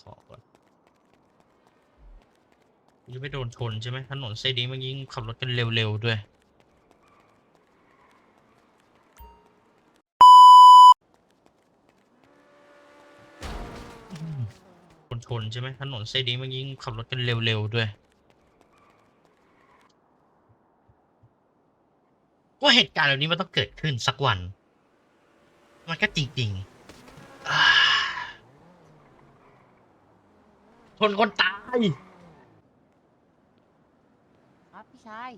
ขอก่อนยังไม่โดนชนใช่ไหมถนนเส้นนี้มันยิ่งขับรถกันเร็วๆด้วย คนชนใช่ไหมถนนเส้นนี้มันยิ่งขับรถกันเร็วๆด้วย ว่าเหตุการณ์แบบนี้มันต้องเกิดขึ้นสักวัน มันก็จริง ๆอ่า ชนคนตาย ครับพี่ชาย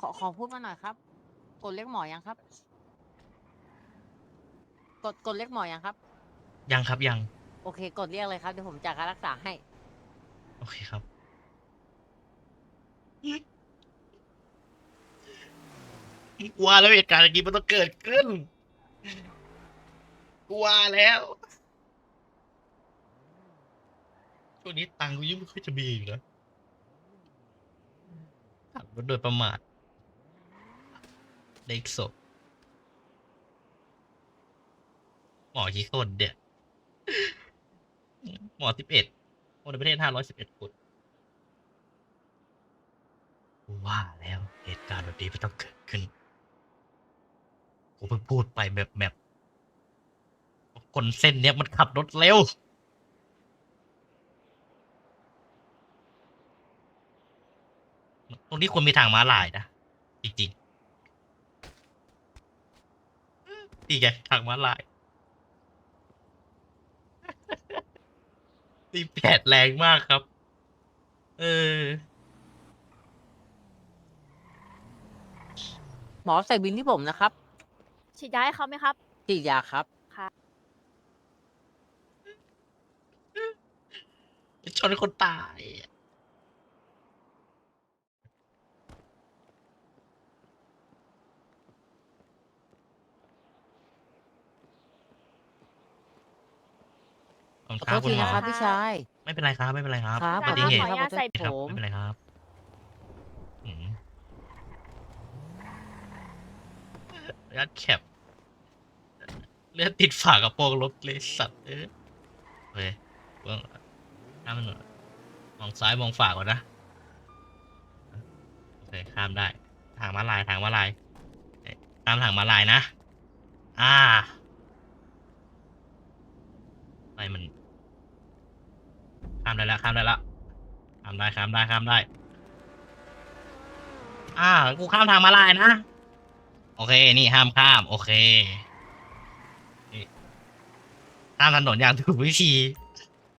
ขอขอพูดมาหน่อยครับ กดเรียกหมอยังครับ กดกดเรียกหมอยังครับ ยังครับยัง โอเค กดเรียกเลยครับเดี๋ยวผมจ่ายค่ารักษาให้ โอเคครับกลัวแล้วเหตุการณ์อย่างนี้มันต้องเกิดขึ้นกลัวแล้ว ช่วงนี้ตังค์กูยิ่งไม่ค่อยจะมีอีกนะขับรถโดยประมาทเด็กศพหมอกี่คนเดี่ยหมอสิบเอ็ดคนในประเทศห้าร้อยสิบเอ็ดคนว่าแล้วเหตุการณ์แบบนี้ไม่ต้องเกิดขึ้นกูเพิ่งพูดไปแบบแบบ คนเส้นเนี้ยมันขับรถเร็ว ตรงนี้ควรมีทางม้าลายนะจริงๆนี่ไงทางม้าลายตีแปดแรงมากครับ เออ หมอใส่บินที่ผมนะครับฉีดยาให้เขาไหมครับ ฉีดยาครับ ชนคนตายขอบ ขคุอณโทครับคุณษทีหมนะอครับพี่ชาย ไม่เป็นไรครับไม่เป็นไรครับครับอุบัติเหตุขออนุญาตใส่ครับผมไม่เป็นไรครับอืมยัดแคปเลือดติดฝากระโปรงรถเลยสัตว์เอ้ยโอเคเบื้องข้ามถนนมองซ้ายมองฝาก่อนนะโอเคข้ามได้ ทางม้าลายทางม้าลายเอ้ยข้ามทางม้าลายนะ อ่าอะไรมัน ข้ามได้แล้วข้ามได้แล้วข้ามได้ข้ามได้ข้ามได้ อ่า กูข้ามทางมาลายนะ โอเค นี่ห้ามข้าม โอเคข้ามถนนอย่างถูกวิธี